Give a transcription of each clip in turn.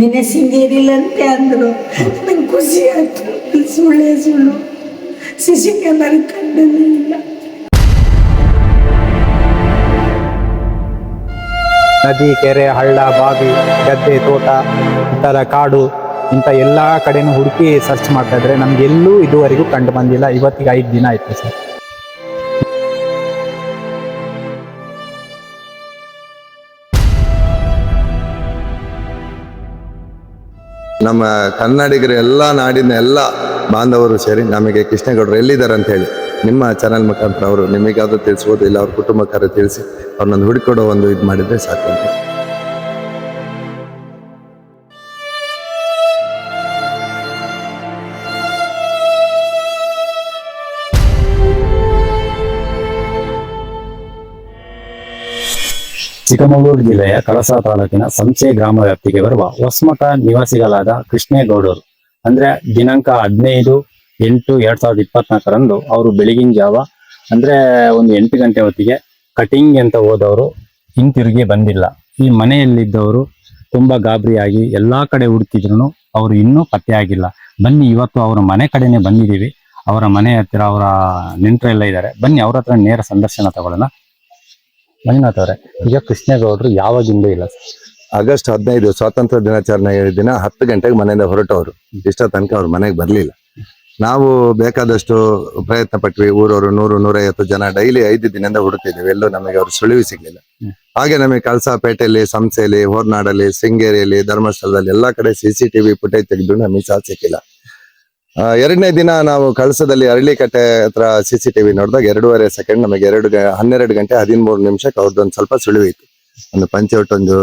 ನಿನ್ನೆ ಸಿಂಗೇರಿಲ್ಲಂತೆ ಅಂದರು. ನಂಗೆ ಖುಷಿ ಆಯ್ತು. ಸುಳ್ಳೆ ಸುಳ್ಳು. ಸಿಸಿ ಕ್ಯಾಮರಾ ಕಂಡನೇ ಇಲ್ಲ. ನದಿ, ಕೆರೆ, ಹಳ್ಳ, ಬಾವಿ, ಗದ್ದೆ, ತೋಟ ಥರ ಕಾಡು, ಇಂಥ ಎಲ್ಲ ಕಡೆನೂ ಹುಡುಕಿ ಸರ್ಚ್ ಮಾಡ್ತಾ ಇದ್ರೆ ನಮ್ಗೆ ಎಲ್ಲೂ ಇದುವರೆಗೂ ಕಂಡು ಬಂದಿಲ್ಲ. ಇವತ್ತಿಗೆ ಐದು ದಿನ ಆಯ್ತು ಸರ್. ನಮ್ಮ ಕನ್ನಡಿಗರು ಎಲ್ಲ ನಾಡಿನ ಎಲ್ಲ ಬಾಂಧವರು ಸೇರಿ ನಮಗೆ ಕೃಷ್ಣೇಗೌಡರು ಎಲ್ಲಿದ್ದಾರೆ ಅಂತ ಹೇಳಿ ನಿಮ್ಮ ಚಾನಲ್ ಮುಖಾಂತರ ಅವರು ನಿಮಗಾದರೂ ತಿಳಿಸ್ಬೋದು ಇಲ್ಲ ಅವ್ರ ಕುಟುಂಬಕ್ಕಾದ್ರೂ ತಿಳಿಸಿ ಅವ್ರನ್ನೊಂದು ಹುಡುಕೊಡೋ ಒಂದು ಇದು ಮಾಡಿದರೆ ಸಾಕು ಚಿಕ್ಕಮಗಳೂರು ಜಿಲ್ಲೆಯ ಕಳಸ ತಾಲೂಕಿನ ಸಂಸೆ ಗ್ರಾಮ ವ್ಯಾಪ್ತಿಗೆ ಬರುವ ಹೊಸಮಠ ನಿವಾಸಿಗಳಾದ ಕೃಷ್ಣೇಗೌಡರು. ಅಂದ್ರೆ ದಿನಾಂಕ ಹದಿನೈದು ಎಂಟು ಎರಡ್ ಸಾವಿರದ ಇಪ್ಪತ್ನಾಲ್ಕರಂದು ಅವರು ಬೆಳಗಿನ ಜಾವ, ಅಂದ್ರೆ ಒಂದು ಎಂಟು ಗಂಟೆ ಹೊತ್ತಿಗೆ ಕಟಿಂಗ್ ಅಂತ ಹೋದವರು ಹಿಂತಿರುಗಿ ಬಂದಿಲ್ಲ. ಈ ಮನೆಯಲ್ಲಿದ್ದವರು ತುಂಬಾ ಗಾಬರಿಯಾಗಿ ಎಲ್ಲಾ ಕಡೆ ಹುಡುಕಿದ್ರು ಅವರು ಇನ್ನೂ ಪತ್ತೆಯಾಗಿಲ್ಲ ಬನ್ನಿ, ಇವತ್ತು ಅವರ ಮನೆ ಕಡೆನೆ ಬಂದಿದ್ದೀವಿ. ಅವರ ಮನೆ ಹತ್ತಿರ ಅವರ ನೆಂಟರೆಲ್ಲ ಇದ್ದಾರೆ. ಬನ್ನಿ, ಅವ್ರ ಹತ್ರ ನೇರ ಸಂದರ್ಶನ ತಗೊಳ್ಳೋಣ. ಮಂಜುನಾಥ್ ಅವರೇ. ಈಗ ಕೃಷ್ಣೇಗೌಡರು ಯಾವಾಗಿಂದ ಇಲ್ಲ ಸರ್. ಆಗಸ್ಟ್ ಹದಿನೈದು ಸ್ವಾತಂತ್ರ್ಯ ದಿನಾಚರಣೆ ದಿನ ಹತ್ತು ಗಂಟೆಗೆ ಮನೆಯಿಂದ ಹೊರಟವರು. ಇಷ್ಟ ತನಕ ಅವ್ರ ಮನೆಗೆ ಬರಲಿಲ್ಲ. ನಾವು ಬೇಕಾದಷ್ಟು ಪ್ರಯತ್ನ ಪಟ್ವಿ. ಊರವರು ನೂರು ನೂರೈವತ್ತು ಜನ ಡೈಲಿ ಐದು ದಿನದಿಂದ ಹುಡುಕ್ತಿದ್ದೇವೆ. ಎಲ್ಲೂ ನಮಗೆ ಅವರು ಸುಳಿವು ಸಿಗ್ಲಿಲ್ಲ. ಹಾಗೆ ನಮಗೆ ಕಳಸಾಪೇಟೆಯಲ್ಲಿ ಸಂಸೆಯಲ್ಲಿ ಹೊರನಾಡಲ್ಲಿ ಶೃಂಗೇರಿಯಲ್ಲಿ ಧರ್ಮಸ್ಥಳದಲ್ಲಿ ಎಲ್ಲಾ ಕಡೆ ಸಿ ಸಿ ಟಿವಿ ಫುಟೇಜ್ ತೆಗೆದು ನಮಗೆ ಸಾಧ್ಯ ಸಿಕ್ಕಿಲ್ಲ. ಎರಡನೇ ದಿನ ನಾವು ಕಳಸದಲ್ಲಿ ಅರಳಿಕಟ್ಟೆ ಹತ್ರ ಸಿ ಸಿ ಟಿವಿ ನೋಡಿದಾಗ ಎರಡೂವರೆ ಸೆಕೆಂಡ್ ನಮಗೆ ಎರಡು ಹನ್ನೆರಡು ಗಂಟೆ ಹದಿಮೂರು ನಿಮಿಷಕ್ಕೆ ಅವ್ರದ್ದೊಂದು ಸ್ವಲ್ಪ ಸುಳಿವು ಒಂದು ಪಂಚೆ ಒಂದು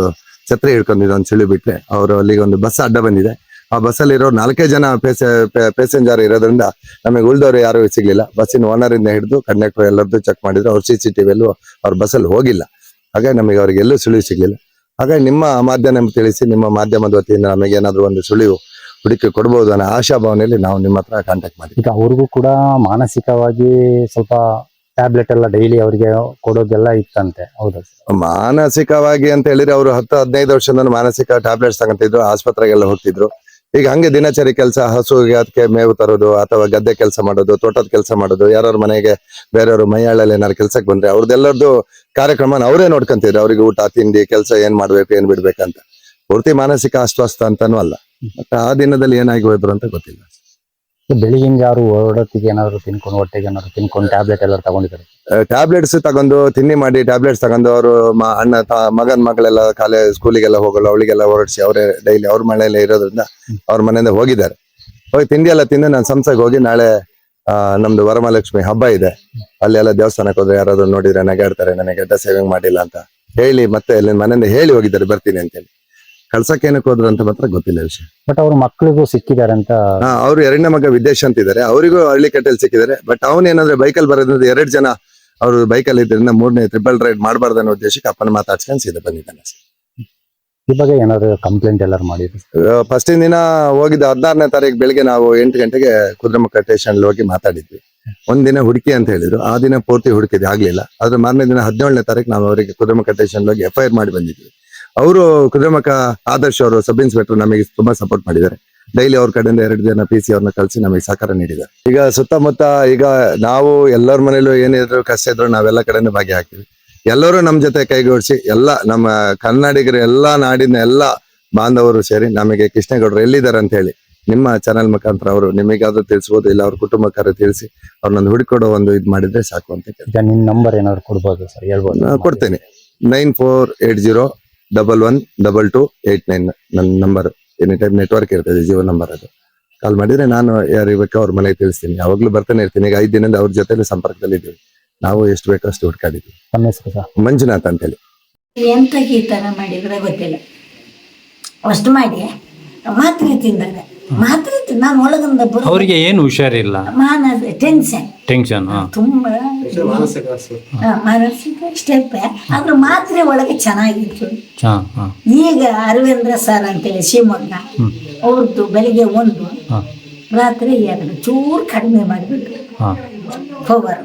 ಛತ್ರಿ ಹಿಡ್ಕೊಂಡಿದ್ದು ಒಂದು ಸುಳಿ ಬಿಟ್ಟರೆ ಅವರು ಅಲ್ಲಿಗೆ ಒಂದು ಬಸ್ ಅಡ್ಡ ಬಂದಿದೆ. ಆ ಬಸ್ಸಲ್ಲಿ ಇರೋ ನಾಲ್ಕೇ ಜನ ಪ್ಯಾಸೆಂಜರ್ ಇರೋದ್ರಿಂದ ನಮಗೆ ಉಳಿದವರು ಯಾರು ಸಿಗ್ಲಿಲ್ಲ. ಬಸ್ಸಿನ ಓನರ್ ಇಂದ ಹಿಡಿದು ಕಂಡಕ್ಟರ್ ಎಲ್ಲರದ್ದು ಚೆಕ್ ಮಾಡಿದ್ರು. ಅವ್ರು ಸಿ ಸಿ ಟಿವಿಯಲ್ಲೂ ಅವ್ರ ಬಸ್ಸಲ್ಲಿ ಹೋಗಿಲ್ಲ. ಹಾಗಾಗಿ ನಮಗೆ ಅವ್ರಿಗೆ ಎಲ್ಲೂ ಸುಳಿವು ಸಿಗ್ಲಿಲ್ಲ. ಹಾಗಾಗಿ ನಿಮ್ಮ ಮಾಧ್ಯಮ ತಿಳಿಸಿ ನಿಮ್ಮ ಮಾಧ್ಯಮದ ವತಿಯಿಂದ ನಮಗೆ ಏನಾದ್ರು ಒಂದು ಸುಳಿವು ಹುಡುಕಿ ಕೊಡ್ಬೋದು ಅನ್ನೋ ಆಶಾಭಾವನೆಯಲ್ಲಿ ನಾವು ನಿಮ್ಮ ಹತ್ರ ಕಾಂಟ್ಯಾಕ್ಟ್ ಮಾಡಿದ್ವಿ. ಈಗ ಅವ್ರಿಗೂ ಕೂಡ ಮಾನಸಿಕವಾಗಿ ಸ್ವಲ್ಪ ಟ್ಯಾಬ್ಲೆಟ್ ಎಲ್ಲ ಡೈಲಿ ಅವರಿಗೆ ಕೊಡೋದೆಲ್ಲ ಇತ್ತಂತೆ. ಹೌದಾ ಸರ್? ಮಾನಸಿಕವಾಗಿ ಅಂತ ಹೇಳಿದ್ರೆ ಅವರು ಹತ್ತು ಹದಿನೈದು ವರ್ಷದಿಂದ ಮಾನಸಿಕ ಟ್ಯಾಬ್ಲೆಟ್ಸ್ ತಗೊಂತಿದ್ರು ಆಸ್ಪತ್ರೆಗೆಲ್ಲ ಹೋಗ್ತಿದ್ರು. ಈಗ ಹಂಗೆ ದಿನಚರಿ ಕೆಲಸ ಹಸುವಿಗೆ ಅದಕ್ಕೆ ಮೇವು ತರೋದು ಅಥವಾ ಗದ್ದೆ ಕೆಲಸ ಮಾಡೋದು ತೋಟದ ಕೆಲಸ ಮಾಡೋದು ಯಾರವ್ರ ಮನೆಗೆ ಬೇರೆಯವರು ಮೈಯಾಳಲ್ಲಿ ಏನಾರು ಕೆಲಸಕ್ಕೆ ಬಂದ್ರೆ ಅವ್ರದ್ದೆಲ್ಲರದ್ದು ಕಾರ್ಯಕ್ರಮನ ಅವರೇ ನೋಡ್ಕೊಂತಿದ್ರು. ಅವ್ರಿಗೆ ಊಟ ತಿಂಡಿ ಕೆಲಸ ಏನ್ ಮಾಡ್ಬೇಕು ಏನ್ ಬಿಡ್ಬೇಕಂತ. ಪೂರ್ತಿ ಮಾನಸಿಕ ಅಸ್ವಸ್ಥ ಅಂತಾನೂ ಅಲ್ಲ. ಮತ್ತೆ ಆ ದಿನದಲ್ಲಿ ಏನಾಗಿ ಹೋದ್ರು ಅಂತ ಗೊತ್ತಿಲ್ಲ. ಬೆಳಿಗ್ಗೆ ಯಾರು ಹೊರಡೋತ್ತಿಗೆ ಏನಾದ್ರು ತಿನ್ಕೊಂಡು ಹೊಟ್ಟೆಗೆ ಏನಾದ್ರು ತಿನ್ಕೊಂಡು ಟ್ಯಾಬ್ಲೆಟ್ ಎಲ್ಲ ತಗೊಂಡಿದ್ದಾರೆ? ಟ್ಯಾಬ್ಲೆಟ್ಸ್ ತಗೊಂಡು ತಿನ್ನಿ ಮಾಡಿ ಟ್ಯಾಬ್ಲೆಟ್ಸ್ ತಗೊಂಡು ಅವರು ಅಣ್ಣ ಮಗನ ಮಗಳೆಲ್ಲ ಕಾಲೇ ಸ್ಕೂಲಿಗೆಲ್ಲ ಹೋಗಲ್ಲ ಅವಳಿಗೆಲ್ಲ ಹೊರಡಿಸಿ ಅವರೇ ಡೈಲಿ ಅವ್ರ ಮನೆಯಲ್ಲೇ ಇರೋದ್ರಿಂದ ಅವ್ರ ಮನೆಯಿಂದ ಹೋಗಿದ್ದಾರೆ. ಹೋಗಿ ತಿಂಡಿ ಎಲ್ಲ ತಿಂದು ನಾನು ಸಂಸೆಗೆ ಹೋಗಿ ನಾಳೆ ಆ, ನಮ್ದು ವರಮಹಾಲಕ್ಷ್ಮಿ ಹಬ್ಬ ಇದೆ. ಅಲ್ಲೆಲ್ಲ ದೇವಸ್ಥಾನಕ್ಕೆ ಹೋದ್ರೆ ಯಾರಾದ್ರೂ ನೋಡಿದ್ರೆ ನಗಾಡ್ತಾರೆ ನನಗೆ ಅಡ್ಡ ಸೇವಿಂಗ್ ಮಾಡಿಲ್ಲ ಅಂತ ಹೇಳಿ ಮತ್ತೆ ಅಲ್ಲಿ ಮನೆಯಿಂದ ಹೇಳಿ ಹೋಗಿದ್ದಾರೆ ಬರ್ತೀನಿ ಅಂತೇಳಿ. ಕಳ್ಸಕ್ಕೆ ಏನಕ್ಕೆ ಹೋದ್ರು ಅಂತ ಮಾತ್ರ ಗೊತ್ತಿಲ್ಲ ವಿಷಯ. ಬಟ್ ಅವ್ರ ಮಕ್ಕಳಿಗೂ ಸಿಕ್ಕಿದ್ದಾರೆ ಅಂತ ಹಾ ಅವ್ರು ಎರಡನೇ ಮಗ ವಿದೇಶ ಅಂತ ಇದ್ದಾರೆ. ಅವರಿಗೂ ಹಳ್ಳಿ ಕಟ್ಟೆಲ್ ಸಿಕ್ಕಿದ್ದಾರೆ. ಬಟ್ ಅವನೇನಂದ್ರೆ ಬೈಕಲ್ಲಿ ಬರೋದ್ರಿಂದ ಎರಡು ಜನ ಅವರು ಬೈಕಲ್ಲಿ ಇದ್ರಿಂದ ಮೂರನೇ ಟ್ರಿಪಲ್ ರೈಡ್ ಮಾಡಬಾರ್ದು ಅನ್ನೋ ಉದ್ದೇಶಕ್ಕೆ ಅಪ್ಪನ ಮಾತಾಡ್ಸ್ಕೊಂಡು ಸೀದಾ ಬಂದಿದ್ದಾನೆ ಈ ಬಗ್ಗೆ ಏನಾದ್ರು ಕಂಪ್ಲೇಂಟ್ ಎಲ್ಲರೂ ಮಾಡಿದ್ರು? ಫಸ್ಟ್ ದಿನ ಹೋಗಿದ್ದ ಹದಿನಾರನೇ ತಾರೀಕು ಬೆಳಿಗ್ಗೆ ನಾವು ಎಂಟು ಗಂಟೆಗೆ ಕುದುರೆಮುಖ ಸ್ಟೇಷನ್ ಹೋಗಿ ಮಾತಾಡಿದ್ವಿ. ಒಂದಿನ ಹುಡುಕಿ ಅಂತ ಹೇಳಿದ್ರು. ಆ ದಿನ ಪೂರ್ತಿ ಹುಡುಕಿದ್ವಿ. ಆಗ್ಲಿಲ್ಲ. ಆದ್ರೆ ಮಾರನೇ ದಿನ ಹದಿನೇಳನೇ ತಾರೀಕು ನಾವು ಅವರಿಗೆ ಕುದುರೆಮುಖ ಸ್ಟೇಷನ್ ಹೋಗಿ ಎಫ್ ಮಾಡಿ ಬಂದಿದ್ವಿ. ಅವರು ಕುದುರೆಮುಖ ಆದರ್ಶ್ ಅವರು ಸಬ್ ಇನ್ಸ್ಪೆಕ್ಟರ್ ನಮಗೆ ತುಂಬಾ ಸಪೋರ್ಟ್ ಮಾಡಿದ್ದಾರೆ. ಡೈಲಿ ಅವ್ರ ಕಡೆಯಿಂದ ಎರಡು ಜನ ಪಿ ಸಿ ಅವ್ರನ್ನ ಕಲಿಸಿ ನಮಗೆ ಸಹಕಾರ ನೀಡಿದ್ದಾರೆ. ಈಗ ಸುತ್ತಮುತ್ತ ಈಗ ನಾವು ಎಲ್ಲರ ಮನೇಲೂ ಏನಿದ್ರು ಕಷ್ಟ ಇದ್ರು ನಾವೆಲ್ಲ ಕಡೆನೂ ಭಾಗಿಯಾಗ್ತೀವಿ ಎಲ್ಲರೂ ನಮ್ಮ ಜೊತೆ ಕೈಗೂಡಿಸಿ ಎಲ್ಲ ನಮ್ಮ ಕನ್ನಡಿಗರು ಎಲ್ಲ ನಾಡಿನ ಎಲ್ಲ ಬಾಂಧವರು ಸೇರಿ ನಮಗೆ ಕೃಷ್ಣೇಗೌಡರು ಎಲ್ಲಿದ್ದಾರೆ ಅಂತ ಹೇಳಿ ನಿಮ್ಮ ಚಾನಲ್ ಮುಖಾಂತರ ಅವರು ನಿಮಗಾದ್ರೂ ತಿಳಿಸ್ಬೋದು ಇಲ್ಲ ಅವ್ರ ಕುಟುಂಬಕ್ಕಾರ ತಿಳಿಸಿ ಅವ್ರನ್ನೊಂದು ಹುಡುಕೊಡೋ ಒಂದು ಇದು ಮಾಡಿದ್ರೆ ಸಾಕು ಅಂತ ನಂಬರ್ ಏನಾದ್ರು ಕೊಡ್ಬೋದು ಸರ್? ಹೇಳ್ಬೋದು? ಕೊಡ್ತೇನೆ. Nine four eight zero double one double two eight nine ನನ್ನ ನಂಬರ್ ಎನಿ ಟೈಮ್ ನೆಟ್ವರ್ಕ್ ಇರ್ತದೆ ಜಿಯೋ ನಂಬರ್ ಅದು. ಕಾಲ್ ಮಾಡಿದ್ರೆ ನಾನು ಯಾರಿಗೆ ಬೇಕೋ ಅವ್ರ ಮನೆಗೆ ತಿಳಿಸ್ತೀನಿ. ಯಾವಾಗ್ಲೂ ಬರ್ತಾನೆ ಇರ್ತೀನಿ. ಈಗ ಐದು ದಿನದಿಂದ ಅವ್ರ ಜೊತೆ ಸಂಪರ್ಕದಲ್ಲಿ ಇದ್ದೀವಿ. ನಾವು ಎಷ್ಟು ಬೇಕೋ ಅಷ್ಟು ಹುಡ್ಕಾಡಿದ್ವಿ. ತಮ್ಮ ಹೆಸರು ಸರ್? ಮಂಜುನಾಥ್ ಅಂತೇಳಿ. ಹೇಳಿ ಈ ಥರ ಮಾಡಿದ್ರೆ ಗೊತ್ತಿಲ್ಲ. ಅಷ್ಟು ಮಾಡಿ ಮಾತ್ರೆ ತಿಂದಾಗ ಮಾತ್ರೆ ನಾನು ಒಳಗಿಂದ ಬರೋ ಅವರಿಗೆ ಏನು ಹುಷಾರಿಲ್ಲ. ಮಾನಸ ಟೆನ್ಷನ್ ಟೆನ್ಷನ್ ತುಂಬಾ ಮಾನಸಿಕ ಸ್ಟೆಪ್ ಆದ್ರೆ ಮಾತ್ರೆ ಒಳಗೆ ಚೆನ್ನಾಗಿತ್ತು. ಈಗ ಅರವಿಂದ್ರ ಸರ್ ಅಂತೇಳಿ ಶಿವಮೊಗ್ಗ ಅವ್ರದ್ದು ಬೆಳಿಗ್ಗೆ ಒಂದು ರಾತ್ರಿ ಎರಡು ಚೂರು ಕಡಿಮೆ ಮಾಡಿಬಿಟ್ಟು ಹಾ. ಪವರ್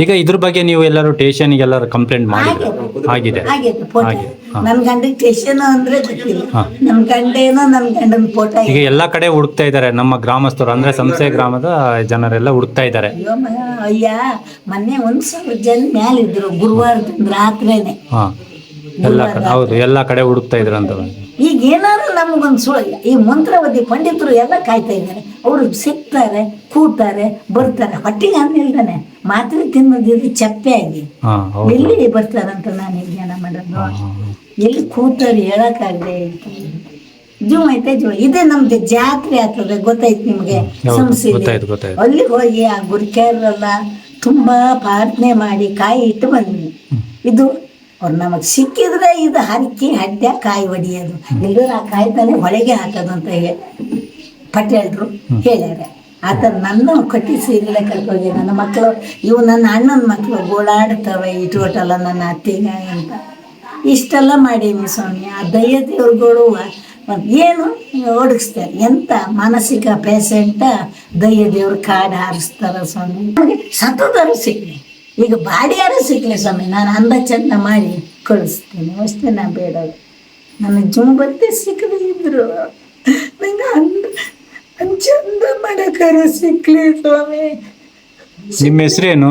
ಈಗ ಇದ್ರ ಬಗ್ಗೆ ನೀವು ಎಲ್ಲರೂ ಟೇಷನ್ ಎಲ್ಲರೂ ಕಂಪ್ಲೇಂಟ್ ಮಾಡಿದ್ರೆ? ಆಗಿದೆ. ಆಗೈತೆ ಫೋಟೋ ಹಾಗೆ, ಹಾ. ನನ್ ಗಂಡಗ್ ಟೇಷನ್ ಅಂದ್ರೆ ಗೊತ್ತಿಲ್ಲ. ಹಾ. ನಮ್ ಗಂಡ ಏನೋ ನನ್ ಗಂಡನ ಫೋಟೋ ಈಗ ಎಲ್ಲಾ ಕಡೆ ಹುಡುಕ್ತಾ ಇದ್ದಾರೆ ನಮ್ಮ ಗ್ರಾಮಸ್ಥರು. ಅಂದ್ರೆ ಸಂಸೆ ಗ್ರಾಮದ ಜನರೆಲ್ಲ ಹುಡುಕ್ತಾ ಇದ್ದಾರೆ. ಅಯ್ಯೋ ಮ- ಅಯ್ಯ ಮೊನ್ನೆ ಒಂದ್ ಸಾವಿರ ಜನ ಮ್ಯಾಲಿದ್ರು ಗುರುವಾರದಿಂದ ರಾತ್ರಿನೇ. ಹಾ. ಎಲ್ಲ ಕಡೆ ಹೌದು ಎಲ್ಲಾ ಕಡೆ ಹುಡುಕ್ತಾ ಇದ್ರು ಅಂತ ಈಗ ಏನಾದ್ರು ನಮಗೊಂದು ಸುಳ್ಳು ಈ ಮಂತ್ರವಾದಿ ಪಂಡಿತರು ಎಲ್ಲ ಕಾಯ್ತಾ ಇದ್ದಾರೆ. ಅವರು ಸಿಗ್ತಾರೆ ಕೂತಾರೆ ಬರ್ತಾರೆ. ಹೊಟ್ಟಿಗೆ ಅಂದಿಲ್ದಾನೆ ಮಾತ್ರ ತಿನ್ನೋದಿದ್ರು ಚಪ್ಪೆ ಆಗಿ. ಎಲ್ಲಿ ಬರ್ತಾರಂತ ನಾನು ಈಗ ಜ್ಞಾನ ಮಾಡೋದು ಎಲ್ಲಿ ಕೂತಾರೆ ಹೇಳಕ್ಕಾಗದೆ ಜೀವ ಐತೆ ಜೀವ ಇದೇ ನಮ್ದು ಜಾತ್ರೆ ಆಗ್ತದೆ ಗೊತ್ತಾಯ್ತು ನಿಮ್ಗೆ. ಸಂಸ್ಥೆ. ಅಲ್ಲಿ ಹೋಗಿ ಆ ಗುರಿಕಾರರೆಲ್ಲ ತುಂಬಾ ಪ್ರಾರ್ಥನೆ ಮಾಡಿ ಕಾಯಿ ಇಟ್ಟು ಬಂದ್ವಿ. ಇದು ಅವ್ರು ನಮಗೆ ಸಿಕ್ಕಿದ್ರೆ ಇದು ಹರಕಿ ಹಡ್ಡ ಕಾಯಿ ಹೊಡಿಯೋದು. ಇಲ್ಲದ್ರೆ ಆ ಕಾಯಿ ತಾನೆ ಹೊಳೆಗೆ ಹಾಕೋದು ಅಂತ ಹೇಳಿ ಪಟೇಲ್ರು ಹೇಳ್ಯಾರ. ಆತ ನನ್ನ ಕಟ್ಟಿ ಸೀರೆಲ್ಲ ಕರ್ಕೋಗಿ ನನ್ನ ಮಕ್ಕಳು ಇವು ನನ್ನ ಅಣ್ಣನ ಮಕ್ಕಳು ಗೋಳಾಡ್ತವೆ ಇಟ್ಕೊಟ್ಟಲ್ಲ ನನ್ನ ಅತ್ತಿಗೆ ಅಂತ. ಇಷ್ಟೆಲ್ಲ ಮಾಡೀನಿ ಸ್ವಾಮಿ. ಆ ದಯ್ಯ ದೇವ್ರುಗಳು ಏನು? ಓಡಿಸ್ತಾರೆ. ಎಂತ ಮಾನಸಿಕ ಪೇಷೆಂಟ ದಯ್ಯ ದೇವ್ರು ಕಾಡು ಹಾರಿಸ್ತಾರ ಸ್ವಾಮಿ. ನಮಗೆ ಸತ್ತೋದಾರು ಸಿಕ್ಲಿ ಈಗ ಬಾಡಿಯಾರು ಸಿಕ್ಲಿ ಸ್ವಾಮಿ ನಾನು ಅಂದ ಚಂದ ಮಾಡಿ ಕಳಿಸ್ತೀನಿ. ಅಷ್ಟೇ ನಾ ಬೇಡೋದು. ನನ್ನ ಜುಂಬತ್ತೆ ಸಿಕ್ಕದೆ ಇದ್ರು ನಂಗೆ ಅಂದ ಚಂದ ಮಾಡಕಾರ ಸಿಕ್ಲಿ ಸ್ವಾಮಿ. ನಿಮ್ಮ ಹೆಸರೇನು?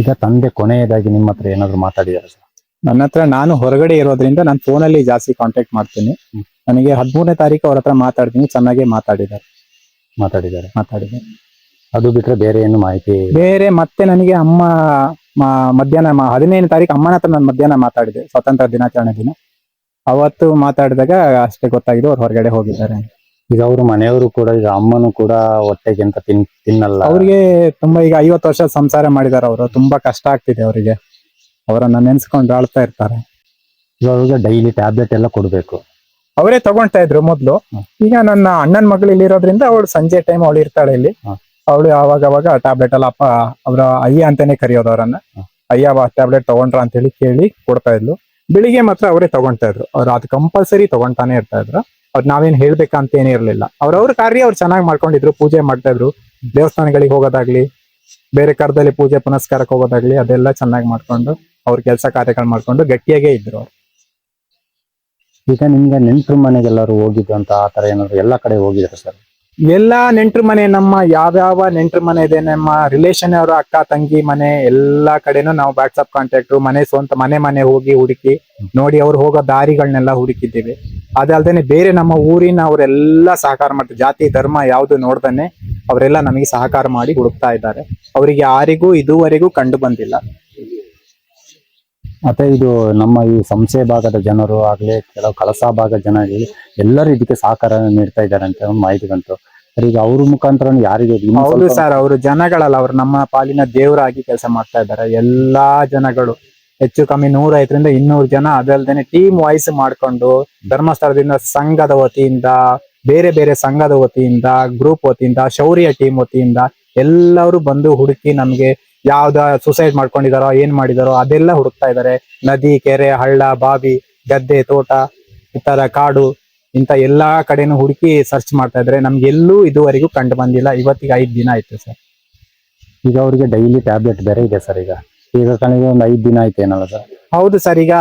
ಈಗ ತಂದೆ ಕೊನೆಯದಾಗಿ ನಿಮ್ಮ ಹತ್ರ ಏನಾದ್ರು ಮಾತಾಡಿದಾರೆ ಸರ್? ನನ್ನ ಹತ್ರ ನಾನು ಹೊರಗಡೆ ಇರೋದ್ರಿಂದ ನಾನು ಫೋನಲ್ಲಿ ಜಾಸ್ತಿ ಕಾಂಟ್ಯಾಕ್ಟ್ ಮಾಡ್ತೀನಿ. ನನಗೆ ಹದಿಮೂರನೇ ತಾರೀಕು ಅವ್ರ ಹತ್ರ ಮಾತಾಡ್ತೀನಿ ಚೆನ್ನಾಗೇ ಮಾತಾಡಿದ್ದಾರೆ. ಮಾತಾಡಿದ್ದಾರೆ. ಮಾತಾಡಿದ್ದಾರೆ. ಅದು ಬಿಟ್ರೆ ಬೇರೆ ಏನು ಮಾಹಿತಿ ಬೇರೆ ಮತ್ತೆ ನನಗೆ ಅಮ್ಮ ಮ- ಮಧ್ಯಾಹ್ನ ಮ- ಹದಿನೈದನೇ ತಾರೀಕು ಅಮ್ಮನ ಹತ್ರ ನಾನು ಮಧ್ಯಾಹ್ನ ಮಾತಾಡಿದೆ ಸ್ವಾತಂತ್ರ್ಯ ದಿನಾಚರಣೆ ದಿನ. ಅವತ್ತು ಮಾತಾಡಿದಾಗ ಅಷ್ಟೇ ಗೊತ್ತಾಗಿದೆ ಅವ್ರು ಹೊರಗಡೆ ಹೋಗಿದ್ದಾರೆ. ಈಗ ಅವರು ಮನೆಯವರು ಕೂಡ ಈಗ ಅಮ್ಮನು ಕೂಡ ಹೊಟ್ಟೆಗೆ ಅಂತ ತಿನ್ ತಿನ್ನಲ್ಲ. ಅವ್ರಿಗೆ ತುಂಬಾ ಈಗ ಐವತ್ತು ವರ್ಷ ಸಂಸಾರ ಮಾಡಿದಾರೆ ಅವರು ತುಂಬಾ ಕಷ್ಟ ಆಗ್ತಿದೆ ಅವರಿಗೆ. ಅವರನ್ನ ನೆನ್ಸ್ಕೊಂಡು ಆಳ್ತಾ ಇರ್ತಾರೆ. ಇವಾಗ ಡೈಲಿ ಟ್ಯಾಬ್ಲೆಟ್ ಎಲ್ಲ ಕೊಡ್ಬೇಕು. ಅವರೇ ತಗೊಳ್ತಾ ಇದ್ರು ಮೊದ್ಲು. ಈಗ ನನ್ನ ಅಣ್ಣನ ಮಗಳು ಇಲ್ಲಿರೋದ್ರಿಂದ ಅವಳು ಸಂಜೆ ಟೈಮ್ ಅವಳು ಇರ್ತಾಳೆ ಇಲ್ಲಿ. ಅವಳು ಅವಾಗ ಅವಾಗ ಟ್ಯಾಬ್ಲೆಟ್ ಎಲ್ಲ ಅಪ್ಪ ಅವರ ಅಯ್ಯ ಅಂತಾನೆ ಕರೆಯೋದು ಅವರನ್ನ. ಅಯ್ಯ ಟ್ಯಾಬ್ಲೆಟ್ ತಗೊಂಡ್ರ ಅಂತ ಹೇಳಿ ಕೇಳಿ ಕೊಡ್ತಾ ಇದ್ಲು. ಬೆಳಿಗ್ಗೆ ಮಾತ್ರ ಅವರೇ ತಗೊಂತಾ ಇದ್ರು. ಅವ್ರು ಅದು ಕಂಪಲ್ಸರಿ ತಗೊಂತಾನೆ ಇರ್ತಾ ಇದ್ರು. ಅವ್ರು ನಾವೇನ್ ಹೇಳ್ಬೇಕಂತ ಏನೇ ಇರ್ಲಿಲ್ಲ. ಅವ್ರವ್ರ ಕಾರ್ಯ ಅವ್ರು ಚೆನ್ನಾಗಿ ಮಾಡ್ಕೊಂಡಿದ್ರು ಪೂಜೆ ಮಾಡ್ತಾ ಇದ್ರು. ದೇವಸ್ಥಾನಗಳಿಗೆ ಹೋಗೋದಾಗ್ಲಿ ಬೇರೆ ಕರದಲ್ಲಿ ಪೂಜೆ ಪುನಸ್ಕಾರಕ್ಕೆ ಹೋಗೋದಾಗ್ಲಿ ಅದೆಲ್ಲ ಚೆನ್ನಾಗಿ ಮಾಡ್ಕೊಂಡು ಅವ್ರ ಕೆಲಸ ಕಾರ್ಯಗಳು ಮಾಡ್ಕೊಂಡು ಗಟ್ಟಿಯಾಗೇ ಇದ್ರು ಅವ್ರು. ಈಗ ನಿಮ್ಗೆ ನೆಂಟರು ಮನೆಗೆಲ್ಲರೂ ಹೋಗಿದ್ದು ಅಂತ ಆ ತರ ಏನಾದ್ರು ಎಲ್ಲಾ ಕಡೆ ಹೋಗಿದ್ರು ಸರ್? ಎಲ್ಲಾ ನೆಂಟ್ರ ಮನೆ ನಮ್ಮ ಯಾವ್ಯಾವ ನೆಂಟ್ರ ಮನೆ ಇದೆ, ನಮ್ಮ ರಿಲೇಷನ್ ಅವರ ಅಕ್ಕ, ತಂಗಿ ಮನೆ ಎಲ್ಲಾ ಕಡೆನೂ ನಾವು ವಾಟ್ಸಪ್ ಕಾಂಟ್ಯಾಕ್ಟ್ ಮನೆ ಸ್ವಂತ ಮನೆ ಮನೆ ಹೋಗಿ ಹುಡುಕಿ ನೋಡಿ ಅವ್ರು ಹೋಗೋ ದಾರಿಗಳನ್ನೆಲ್ಲ ಹುಡುಕಿದ್ದೀವಿ. ಅದಲ್ದೇನೆ ಬೇರೆ ನಮ್ಮ ಊರಿನ ಅವರೆಲ್ಲ ಸಹಕಾರ ಮಾಡ್ತಾರೆ ಜಾತಿ, ಧರ್ಮ ಯಾವ್ದು ನೋಡ್ದಾನೆ ಅವರೆಲ್ಲ ನಮಗೆ ಸಹಕಾರ ಮಾಡಿ ಹುಡುಕ್ತಾ ಇದ್ದಾರೆ. ಅವರಿಗೆ ಯಾರಿಗೂ ಇದುವರೆಗೂ ಕಂಡು ಬಂದಿಲ್ಲ. ಮತ್ತೆ ಇದು ನಮ್ಮ ಈ ಸಂಸೆ ಭಾಗದ ಜನರು ಆಗ್ಲಿ ಕೆಲವು ಕಳಸಾ ಭಾಗದ ಜನ ಆಗ್ಲಿ ಎಲ್ಲರೂ ಇದಕ್ಕೆ ಸಹಕಾರ ನೀಡ್ತಾ ಇದ್ದಾರೆ ಅಂತ ಮಾಹಿತಿ ಬಂತು. ಈಗ ಅವ್ರ ಮುಖಾಂತರ ಯಾರಿಗೆ ಹೌದು ಸರ್ ಅವರು ಜನಗಳಲ್ಲ ಅವ್ರು ನಮ್ಮ ಪಾಲಿನ ದೇವರಾಗಿ ಕೆಲಸ ಮಾಡ್ತಾ ಇದ್ದಾರೆ. ಎಲ್ಲಾ ಜನಗಳು ಹೆಚ್ಚು ಕಮ್ಮಿ ನೂರ ಐದರಿಂದ ಇನ್ನೂರು ಜನ ಅದಲ್ದೇನೆ ಟೀಮ್ ವಾಯ್ಸ್ ಮಾಡ್ಕೊಂಡು ಧರ್ಮಸ್ಥಳದಿಂದ ಸಂಘದ ವತಿಯಿಂದ ಬೇರೆ ಬೇರೆ ಸಂಘದ ವತಿಯಿಂದ ಗ್ರೂಪ್ ವತಿಯಿಂದ ಶೌರ್ಯ ಟೀಮ್ ವತಿಯಿಂದ ಎಲ್ಲರೂ ಬಂದು ಹುಡುಕಿ ನಮ್ಗೆ ಯಾವ್ದ ಸುಸೈಡ್ ಮಾಡ್ಕೊಂಡಿದಾರೋ ಏನ್ ಮಾಡಿದಾರೋ ಅದೆಲ್ಲ ಹುಡುಕ್ತಾ ಇದ್ದಾರೆ ನದಿ ಕೆರೆ ಹಳ್ಳ ಬಾವಿ ಗದ್ದೆ ತೋಟ ಇತರ ತರ ಕಾಡು ಇಂತ ಎಲ್ಲಾ ಕಡೆನೂ ಹುಡುಕಿ ಸರ್ಚ್ ಮಾಡ್ತಾ ಇದ್ರೆ. ನಮ್ಗೆ ಎಲ್ಲೂ ಇದುವರೆಗೂ ಕಂಡು ಬಂದಿಲ್ಲ. ಇವತ್ತಿಗೆ ಐದ್ ದಿನ ಆಯ್ತು ಸರ್. ಈಗ ಅವ್ರಿಗೆ ಡೈಲಿ ಟ್ಯಾಬ್ಲೆಟ್ ಬೇರೆ ಇದೆ ಸರ್ ಈಗ. ಈಗ ಕಣಿಗೆ ಒಂದು ಐದು ದಿನ ಆಯ್ತು ಏನಲ್ಲ ಸರ್. ಹೌದು ಸರ್. ಈಗ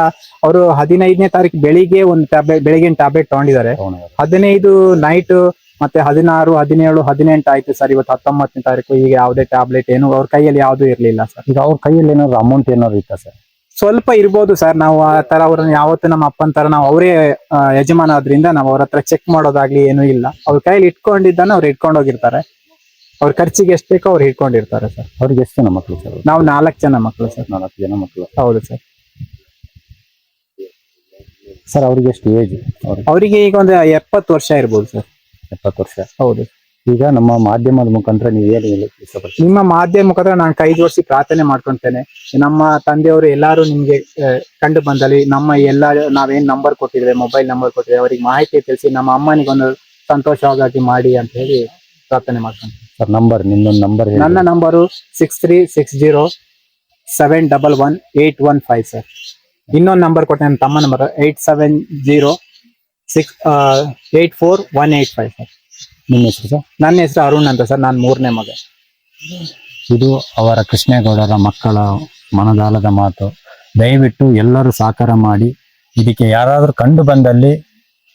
ಅವರು ಹದಿನೈದನೇ ತಾರೀಕು ಬೆಳಿಗ್ಗೆ ಒಂದು ಟ್ಯಾಬ್ಲೆಟ್ ಬೆಳಿಗ್ಗೆ ಟ್ಯಾಬ್ಲೆಟ್ ತಗೊಂಡಿದ್ದಾರೆ. ಹದಿನೈದು ನೈಟ್ ಮತ್ತೆ ಹದಿನಾರು ಹದಿನೇಳು ಹದಿನೆಂಟು ಆಯ್ತು ಸರ್ ಇವತ್ತು ಹತ್ತೊಂಬತ್ತನೇ ತಾರೀಕು. ಈಗ ಯಾವುದೇ ಟ್ಯಾಬ್ಲೆಟ್ ಏನು ಅವ್ರ ಕೈಯಲ್ಲಿ ಯಾವ್ದು ಇರ್ಲಿಲ್ಲ ಸರ್ ಈಗ ಅವ್ರ ಕೈಯಲ್ಲಿ ಏನಾದ್ರು ಅಮೌಂಟ್ ಏನಾದ್ರು ಇತ್ತಾ ಸರ್ ಸ್ವಲ್ಪ ಇರ್ಬೋದು ಸರ್ ನಾವು ಆ ತರ ಅವ್ರನ್ನ ಯಾವತ್ತು ನಮ್ಮ ಅಪ್ಪನ ತರ ನಾವು ಅವರೇ ಯಜಮಾನ ಆದ್ರಿಂದ ನಾವು ಅವ್ರ ಹತ್ರ ಚೆಕ್ ಮಾಡೋದಾಗ್ಲಿ ಏನೂ ಇಲ್ಲ. ಅವ್ರ ಕೈಯಲ್ಲಿ ಇಟ್ಕೊಂಡಿದ್ದಾನೆ ಅವ್ರು ಇಟ್ಕೊಂಡು ಹೋಗಿರ್ತಾರೆ. ಅವ್ರ ಖರ್ಚಿಗೆ ಎಷ್ಟು ಬೇಕೋ ಅವ್ರು ಇಟ್ಕೊಂಡಿರ್ತಾರೆ ಸರ್ ಅವ್ರಿಗೆ ಎಷ್ಟು ಜನ ಮಕ್ಕಳು ಸರ್ ನಾವು ನಾಲ್ಕು ಜನ ಮಕ್ಕಳು ಸರ್ ನಾಲ್ಕು ಜನ ಮಕ್ಕಳು ಹೌದು ಸರ್ ಸರ್ ಅವ್ರಿಗೆ ಎಷ್ಟು ಏಜ್ ಅವರಿಗೆ? ಈಗ ಒಂದು ಎಪ್ಪತ್ತು ವರ್ಷ ಇರ್ಬೋದು ಸರ್ ಎಪ್ಪತ್ತು ವರ್ಷ. ಹೌದು. ಈಗ ನಮ್ಮ ಮಾಧ್ಯಮದ ಮುಖಾಂತರ ನೀವು ಏನು ಹೇಳಕ್ಕೆ ನಿಮ್ಮ ಮಾಧ್ಯಮ ಮುಖಾಂತರ ನಾನು ಕೈ ಜೋಡಿಸಿ ಪ್ರಾರ್ಥನೆ ಮಾಡ್ಕೊಂತೇನೆ. ನಮ್ಮ ತಂದೆಯವರು ಎಲ್ಲಾರು ನಿಮ್ಗೆ ಕಂಡು ಬಂದಲ್ಲಿ ನಮ್ಮ ಎಲ್ಲ ನಾವೇನ್ ನಂಬರ್ ಕೊಟ್ಟಿದ್ರೆ ಮೊಬೈಲ್ ನಂಬರ್ ಕೊಟ್ಟಿದ್ರೆ ಅವರಿಗೆ ಮಾಹಿತಿ ತಿಳಿಸಿ ನಮ್ಮ ಅಮ್ಮನಿಗೆ ಒಂದು ಸಂತೋಷವಾಗಿ ಮಾಡಿ ಅಂತ ಹೇಳಿ ಪ್ರಾರ್ಥನೆ ಮಾಡ್ಕೊಂತೀನಿ. ಸರ್ ನಂಬರ್ ನಿಮ್ಮೊಂದು ನಂಬರ್ ನನ್ನ number six three six zero seven double one eight one five sir ಇನ್ನೊಂದು ನಂಬರ್ ಕೊಟ್ಟೆ ನನ್ನ ತಮ್ಮ number eight seven zero six eight four one eight five sir. ನಿಮ್ಮ ಹೆಸರು ಸರ್? ನನ್ನ ಹೆಸರು ಅರುಣ್ ಅಂತ ಸರ್. ನಾನು ಮೂರನೇ ಮಗ. ಇದು ಅವರ ಕೃಷ್ಣೇಗೌಡರ ಮಕ್ಕಳ ಮನದಾಲದ ಮಾತು. ದಯವಿಟ್ಟು ಎಲ್ಲರೂ ಸಹಕಾರ ಮಾಡಿ ಇದಕ್ಕೆ ಯಾರಾದರೂ ಕಂಡು ಬಂದಲ್ಲಿ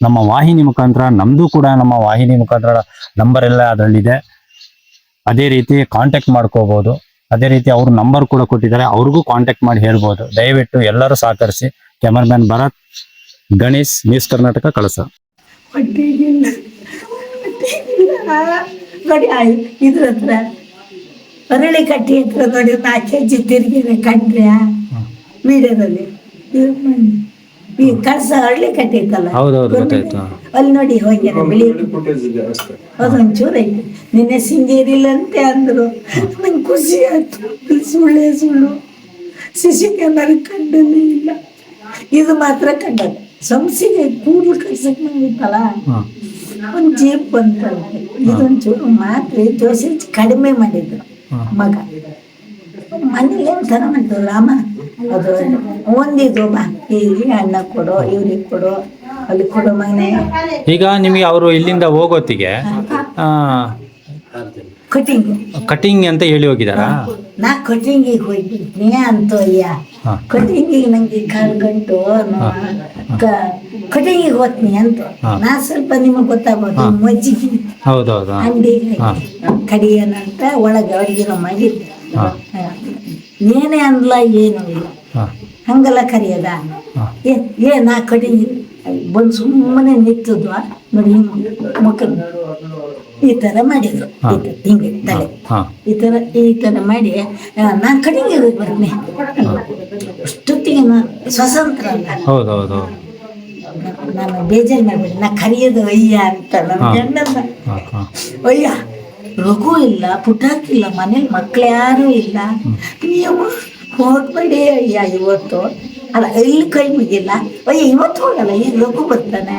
ನಮ್ಮ ವಾಹಿನಿ ಮುಖಾಂತರ ನಮ್ದು ಕೂಡ ನಮ್ಮ ವಾಹಿನಿ ಮುಖಾಂತರ ನಂಬರ್ ಎಲ್ಲ ಅದರಲ್ಲಿದೆ. ಅದೇ ರೀತಿ ಕಾಂಟ್ಯಾಕ್ಟ್ ಮಾಡ್ಕೋಬೋದು. ಅದೇ ರೀತಿ ಅವ್ರ ನಂಬರ್ ಕೂಡ ಕೊಟ್ಟಿದ್ದಾರೆ. ಅವ್ರಿಗೂ ಕಾಂಟ್ಯಾಕ್ಟ್ ಮಾಡಿ ಹೇಳ್ಬೋದು. ದಯವಿಟ್ಟು ಎಲ್ಲರೂ ಸಹಕರಿಸಿ. Cameraman Bharat Ganesh news Karnataka Kalasa. ನೋಡಿ ಇದ್ರ ಹತ್ರ ಅರಳಿ ಕಟ್ಟಿ ಹತ್ರ ನೋಡಿ ನಾಲ್ಕು ಕೆಜಿ ತಿರುಗಿದೆ ಕಂಡ್ರೆ ವಿಡಿಯೋದಲ್ಲಿ. ಈ ಕಳಸ ಅರಳಿ ಕಟ್ಟಿ ಐತಲ್ಲ ಅಲ್ಲಿ ನೋಡಿ ಹೋಗ್ಯಾರ ಬಿಳಿ ಅದೊಂಚೂರು ಐತಿ. ನಿನ್ನೆ ಸಿಂಗೇರಿಲ್ಲಂತೆ ಅಂದ್ರು. ನಂಗೆ ಖುಷಿ ಆಯ್ತು. ಸುಳ್ಳೇ ಸುಳ್ಳು. ಸಿಸಿ ಕ್ಯಾಮರಾ ಕಂಡನೇ ಇಲ್ಲ. ಇದು ಮಾತ್ರ ಕಂಡದ ಸಂಸಿಗೆ ಕೂದಲು ಕಳ್ಸಕ್ ಒಂದು ಜೀಪ್ ಬಂತಂತೆ ಇದೊಂಚೂರು ಮಾತ್ರೆ ದೋಸೆ ಕಡಿಮೆ ಮಾಡಿದ್ರು ಮಗ. ಮನೇಲಿ ಏನು ಥರ ಮಾಡಿದ್ರು ರಾಮ? ಅದು ಒಂದಿದ್ರು ಬಾ. ಹೀಗೆ ಅಣ್ಣ ಕೊಡು ಇವ್ರಿಗೆ ಕೊಡು ಅಲ್ಲಿ ಕೊಡು ಮನೆ ಈಗ ನಿಮಗೆ ಅವರು ಇಲ್ಲಿಂದ ಹೋಗೋತ್ತಿಗೆ ಕಟಿಂಗ್. ಕಟಿಂಗ್ ಅಂತ ಹೇಳಿ ಹೋಗಿದಾರಾ? ನಾ ಕಟಿಂಗಿಗೆ ಹೋಗಿದ್ದೀನಿ ಅಂತ ಕಟಿಂಗಿಗೆ ನಂಗೆ ಕಾಲು ಗಂಟು ಕಟಿಂಗಿಗೆ ಹೋಗ್ತೀನಿ ಅಂತ. ನಾ ಸ್ವಲ್ಪ ನಿಮಗೆ ಗೊತ್ತಾಗ್ಬೋದು ಮಜ್ಜಿಗೆ ಅಂಗಡಿ ಕಡಿ ಏನಂತ ಕಡಿಯನಂತ ಒಳಗೆ ಅಡಿಗೆ ಮಾಡಿದ್ದೆ. ನೀನೇ ಅನ್ಲ ಏನು ಇಲ್ಲ. ಹಂಗಲ್ಲ ಹಂಗೆಲ್ಲ ಕರಿಯದ? ಏ ಏ ನಾ ಕಟಿಂಗ್ ಬಂದು ಸುಮ್ಮನೆ ನಿಂತದ್ವಾ? ನೋಡಿ ಮುಖ ಈ ತರ ಮಾಡಿದ್ರು ಈ ಹಿಂಗೆ ತಲೆ. ಈ ತರ ಈ ತರ ಮಾಡಿ ನಾನ್ ಕಡಿಮೆ ಬರ್ತೀನಿ ಅಷ್ಟೊತ್ತಿಗೆ ನಾ ಸ್ವತಂತ್ರ ಅಲ್ಲ. ನಾನು ಬೇಜಾರು ಮಾಡ್ಬೇಡಿ ನಾ ಕರಿಯೋದು ಅಯ್ಯ ಅಂತ. ನನ್ನ ಅಯ್ಯ ರಘು ಇಲ್ಲ ಪುಟಾಕಿಲ್ಲ ಮನೇಲಿ ಮಕ್ಳು ಯಾರು ಇಲ್ಲ. ನೀವು ಹೋಗ್ಬೇಡಿ ಅಯ್ಯ ಇವತ್ತು. ಅಲ್ಲ ಎಲ್ಲಿ ಕೈ ಮುಗಿಲ್ಲ. ಅಯ್ಯ ಇವತ್ತು ಹೋಗಲ್ಲ. ಈಗ ರಘು ಬರ್ತಾನೆ.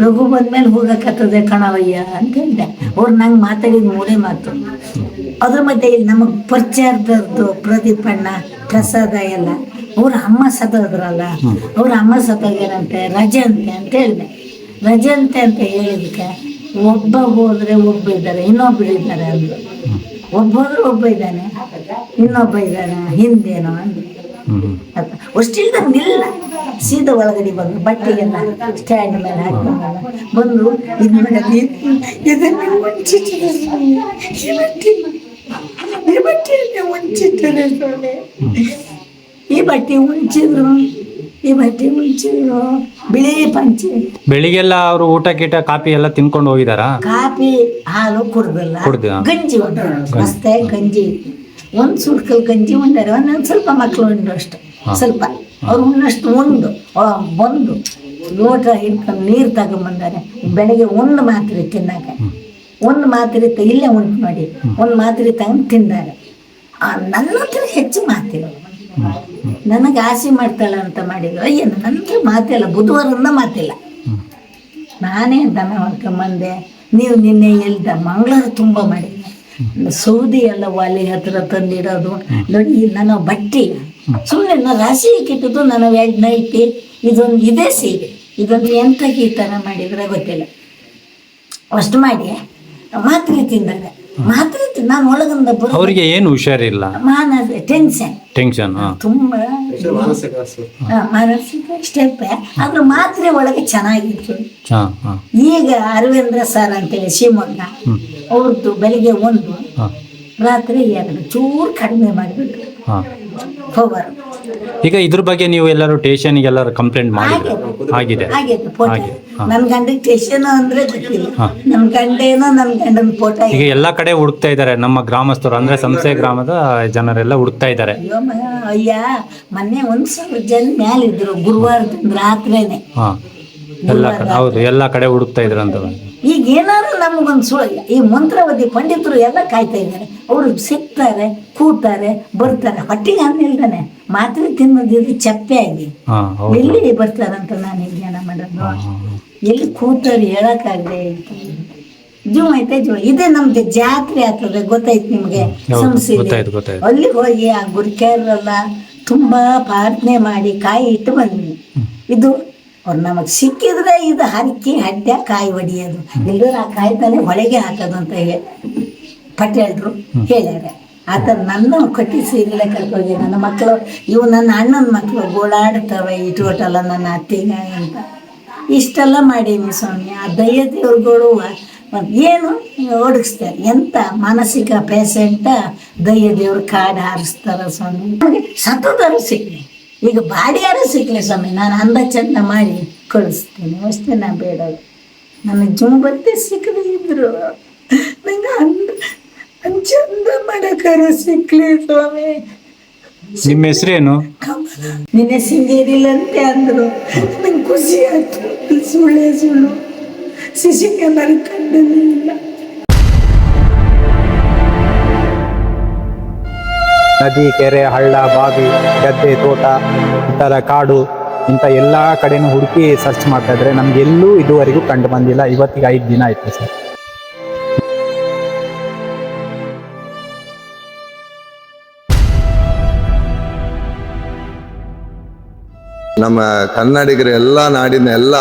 ರಘು ಬಂದ್ಮೇಲೆ ಹೋಗಕತ್ತದೆ ಕಣವಯ್ಯ ಅಂತ ಹೇಳಿದೆ. ಅವ್ರು ನಂಗೆ ಮಾತಾಡಿದ ಮೂರೇ ಮಾತು. ಅದ್ರ ಮಧ್ಯೆ ಇಲ್ಲಿ ನಮಗೆ ಪರಿಚಯದ್ದು ಪ್ರದೀಪಣ್ಣ ಪ್ರಸಾದ ಎಲ್ಲ. ಅವ್ರ ಅಮ್ಮ ಸತ್ತೋದ್ರಲ್ಲ, ಅವ್ರ ಅಮ್ಮ ಸತ್ತೋಗ್ಯಾರಂತೆ, ರಜೆ ಅಂತೆ ಅಂತ ಹೇಳಿದೆ. ರಜೆ ಅಂತೆ ಅಂತ ಹೇಳಿದಕ್ಕೆ ಒಬ್ಬ ಹೋದ್ರೆ ಒಬ್ಬ ಇದ್ದಾರೆ, ಇನ್ನೊಬ್ರು ಇದ್ದಾರೆ ಅಂದ್ರು. ಒಬ್ಬ ಹೋದ್ರೆ ಒಬ್ಬ ಇದ್ದಾನೆ, ಇನ್ನೊಬ್ಬ ಇದ್ದಾನೆ, ಹಿಂದೇನೋ ಅಂದ್ರು. ಹ್ಮ್ ಅಷ್ಟಿಲ್ದ ನಿಲ್ಲ. ಸೀದಾ ಒಳಗಡೆ ಬಂದು ಬಟ್ಟೆಗೆಲ್ಲ ಸ್ಟ್ಯಾಂಡ್ ಮೇಲೆ ಹಾಕೊಂಡು ಬಂದು ಇದು ಮಾಡಿ ಇದನ್ನು ಈ ಬಟ್ಟೆ ಈ ಬಟ್ಟೆಯನ್ನೇ ಈ ಬಟ್ಟೆ ಮುಂಚಿದ್ರು ಈ ಬಟ್ಟೆ ಮುಂಚಿದ್ರು ಬಿಳಿ ಪಂಚೆ. ಬೆಳಿಗ್ಗೆಲ್ಲ ಅವರು ಊಟ ಗೀಟ ಕಾಫಿ ಎಲ್ಲ ತಿನ್ಕೊಂಡು ಹೋಗಿದಾರಾ? ಕಾಫಿ ಹಾಲು ಕುಡ್ದಲ್ಲ. ಕುಡ್ದ? ಗಂಜಿ ಮಸ್ತೆ ಗಂಜಿ ಒಂದ್ ಸುಡ್ಕಲ್ ಗಂಜಿ ಉಂಡಾರೆ ಒಂದೊಂದ್ ಸ್ವಲ್ಪ ಮಕ್ಳು ಉಂಡು ಅಷ್ಟು. ಸ್ವಲ್ಪ. ಅವ್ರು ಉಣ್ಣಷ್ಟು ಉಂಡು ಬಂದು ಲೋಟ ಹಿಡ್ಕೊಂಡು ನೀರು ತಗೊಂಬಂದಾರೆ ಬೆಳಗ್ಗೆ ಒಂದು ಮಾತ್ರೆ ತಿನ್ನಾಕ. ಒಂದು ಮಾತ್ರೆ ತ- ಇಲ್ಲೇ ಉಂಟು ಮಾಡಿ ಒಂದು ಮಾತ್ರೆ ತಗೊಂಡು ತಿಂದಾರೆ. ಆ, ನನ್ನ ಹತ್ರ ಹೆಚ್ಚು ಮಾತಿಲ್ಲ ನನಗೆ ಆಸೆ ಮಾಡ್ತಾಳೆ ಅಂತ ಮಾಡಿದ್ರು. ಅಯ್ಯ ನನ್ನ ಹತ್ರ ಮಾತಿಲ್ಲ ಬುಧವಾರದಿಂದ ಮಾತಿಲ್ಲ ನಾನೇ ದನ ಹೊಡ್ಕೊಂಬಂದೆ. ನೀವು ನಿನ್ನೆ ಎಲ್ದ ಮಂಗಳ ತುಂಬ ಮಾಡಿದ್ದೆ. ಸೌದಿ ಎಲ್ಲ ಒಲೆ ಹತ್ರ ತಂದಿಡೋದು ನೋಡಿ ನನ್ನ ಬಟ್ಟೆ. ಸುಮ್ಮನೆ ನಾನು ರಾಶಿ ಕಿಟ್ಟದ್ದು ನನ್ನ ವ್ಯಾಗ್ ನೈಟಿ ಇದೊಂದು ಇದೇ ಸೀರೆ ಇದೊಂದು ಎಂತ ಈ ಥರ ಮಾಡಿದ್ರೆ ಗೊತ್ತಿಲ್ಲ. ಅಷ್ಟು ಮಾಡಿ ಮಾತ್ರೆ ತಿಂದಾಗ. ಮಾತ್ರೆ ತಿನ್- ನಾನು ಒಳಗಿಂದ ಅವರಿಗೆ ಏನು ಹುಷಾರಿಲ್ಲ. ಮಾನಸ ಟೆನ್ಷನ್ ಟೆನ್ಷನ್ ತುಂಬಾ ಮಾನಸಿಕ ಸ್ಟೆಪ್ ಆದ್ರೆ ಮಾತ್ರೆ ಒಳಗೆ ಚೆನ್ನಾಗಿತ್ತು. ಈಗ ಅರವಿಂದ್ರ ಸರ್ ಅಂತೇಳಿ ಶಿವಮೊಗ್ಗ. ಅವ್ರದ್ದು ಬೆಳಿಗ್ಗೆ ಒಂದು ರಾತ್ರಿ ಎರಡು ಚೂರು ಕಡಿಮೆ ಮಾಡಿಬಿಟ್ರು ಹಾ. ಪವರ್ ಈಗ ಇದ್ರ ಬಗ್ಗೆ ನೀವು ಎಲ್ಲರೂ ಸ್ಟೇಷನ್ಗೆ ಎಲ್ಲರೂ ಕಂಪ್ಲೇಂಟ್ ಮಾಡಿ ಆಗಿದೆ ಫೋಟೋ ಹಾಗೆ, ಹಾ. ನನ್ನ ಗಂಡ ಟೇಷನ್ ಅಂದ್ರೆ ಗೊತ್ತಿಲ್ಲ. ಹಾ. ನನ್ನ ಗಂಡೇನೋ ನನ್ನ ಗಂಡನ ಫೋಟೋ ಈಗ ಎಲ್ಲಾ ಕಡೆ ಹುಡುಕ್ತಾ ಇದ್ದಾರೆ ನಮ್ಮ ಗ್ರಾಮಸ್ಥರು. ಅಂದ್ರೆ ಸಂಸೆ ಗ್ರಾಮದ ಜನರೆಲ್ಲ ಹುಡುಕ್ತಾ ಇದ್ದಾರೆ. ಅಯ್ಯೋ ಮ- ಅಯ್ಯ ಮೊನ್ನೆ ಒಂದ್ ಸಾವಿರ ಜನ ಮ್ಯಾಲಿದ್ರು ಗುರುವಾರ ರಾತ್ರಿನೇ. ಹಾ. ಎಲ್ಲ ಕಡೆ ಹೌದು ಎಲ್ಲಾ ಕಡೆ ಹುಡುಕ್ತಾ ಇದ್ರಂತ ಈಗ ಏನಾದ್ರು ನಮಗೊಂದು ಸುಳ್ಳು ಈ ಮಂತ್ರವಾದಿ ಪಂಡಿತರು ಎಲ್ಲ ಕಾಯ್ತಾ ಇದ್ದಾರೆ. ಅವರು ಸಿಗ್ತಾರೆ ಕೂತಾರೆ ಬರ್ತಾರೆ. ಹೊಟ್ಟಿಗೆ ಅನ್ನಿಲ್ದಾನೆ ಮಾತ್ರೆ ತಿನ್ನೋದಿದ್ರೆ ಚಪ್ಪೆ ಆಗಿ. ಎಲ್ಲಿ ಬರ್ತಾರಂತ ನಾನು ಜ್ಞಾನ ಮಾಡೋದು ಎಲ್ಲಿ ಕೂತಾರೆ ಹೇಳಕ್ಕಾಗದೆ ಜೂಮ್ ಐತೆ ಜೀವ ಇದೇ ನಮ್ದು ಜಾತ್ರೆ ಆಗ್ತದೆ ಗೊತ್ತಾಯ್ತು ನಿಮ್ಗೆ? ಸಂಸ್ಥೆ. ಅಲ್ಲಿ ಹೋಗಿ ಆ ಗುರುಕ್ಯಾರೆಲ್ಲ ತುಂಬಾ ಪ್ರಾರ್ಥನೆ ಮಾಡಿ ಕಾಯಿ ಇಟ್ಟು ಬಂದ್ವಿ. ಇದು ಅವ್ರು ನಮಗೆ ಸಿಕ್ಕಿದ್ರೆ ಇದು ಹರಕಿ ಹಡ್ಡ ಕಾಯಿ ಹೊಡಿಯೋದು. ಎಲ್ಲರೂ ಆ ಕಾಯಿ ತಾನೆ ಹೊಳೆಗೆ ಹಾಕೋದು ಅಂತ ಹೇಳಿ ಪಟೇಲ್ರು ಹೇಳ್ಯಾರ ಆತ ನನ್ನ ಕಟ್ಟಿ ಸೀರೆಲ್ಲ ಕರ್ಕೊಂಡಿ ನನ್ನ ಮಕ್ಕಳು ಇವು ನನ್ನ ಅಣ್ಣನ ಮಕ್ಕಳು ಗೋಳಾಡ್ತವೆ ಇಟ್ಕೊಟ್ಟಲ್ಲ ನನ್ನ ಅತ್ತಿಗೆ ಅಂತ. ಇಷ್ಟೆಲ್ಲ ಮಾಡೀನಿ ಸ್ವಾಮಿ. ಆ ದಯ್ಯ ದೇವ್ರುಗಳು ಏನು ಓಡಿಸ್ತಾರೆ. ಎಂತ ಮಾನಸಿಕ ಪೇಷಂಟ ದಯ್ಯ ದೇವ್ರು ಕಾಡು ಹಾರಿಸ್ತಾರ ಸ್ವಾಮಿ. ನಮಗೆ ಸಿಗ್ಲಿ. ಈಗ ಬಾಡಿಯಾರು ಸಿಕ್ಕಲಿ ಸ್ವಾಮಿ ನಾನು ಅಂದ ಚಂದ ಮಾಡಿ ಕಳಿಸ್ತೀನಿ ಅಷ್ಟೇ ನಾ ಬೇಡೋದು ನನ್ನ ಜುಂಬತ್ತೆ ಸಿಕ್ಕಲಿ ಇದ್ರು. ನಂಗೆ ಅಂದ ಚಂದ ಮಾಡಕಾರ ಸಿಕ್ಲಿ ಸ್ವಾಮಿ. ನಿಮ್ಮ ಹೆಸರೇನು? ನಿನ್ನೆ ಸಿಂಗೇರಿಲ್ಲಂತೆ ಅಂದ್ರು. ನಂಗೆ ಖುಷಿ ಆಯ್ತು. ಸುಳ್ಳೆ ಸುಳ್ಳು. ಸಿಸಿ ಕ್ಯಾಮರಾ ನದಿ, ಕೆರೆ, ಹಳ್ಳ, ಬಾವಿ, ಗದ್ದೆ, ತೋಟ ಥರ ಕಾಡು, ಇಂಥ ಎಲ್ಲ ಕಡೆನೂ ಹುಡುಕಿ ಸರ್ಚ್ ಮಾಡ್ತಾ ಇದ್ರೆ ನಮ್ಗೆ ಎಲ್ಲೂ ಇದುವರೆಗೂ ಕಂಡು ಬಂದಿಲ್ಲ. ಇವತ್ತಿಗೆ ಐದು ದಿನ ಆಯ್ತು ಸರ್. ನಮ್ಮ ಕನ್ನಡಿಗರು ಎಲ್ಲ ನಾಡಿನ ಎಲ್ಲ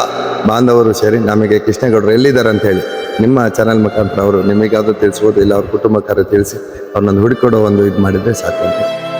ಬಾಂಧವರು ಸೇರಿ ನಮಗೆ ಕೃಷ್ಣೇಗೌಡರು ಎಲ್ಲಿದ್ದಾರೆ ಅಂತ ಹೇಳಿ. ನಿಮ್ಮ ಚಾನೆಲ್ ಮುಖಾಂತರ ಅವರು ನಿಮಗಾದರೂ ತಿಳಿಸ್ಬೋದು, ಇಲ್ಲ ಅವ್ರ ಕುಟುಂಬಕ್ಕಾದ್ರೂ ತಿಳಿಸಿ, ಅವ್ರನ್ನೊಂದು ಹುಡುಕೊಡೋ ಒಂದು ಇದು ಮಾಡಿದರೆ ಸಾಕು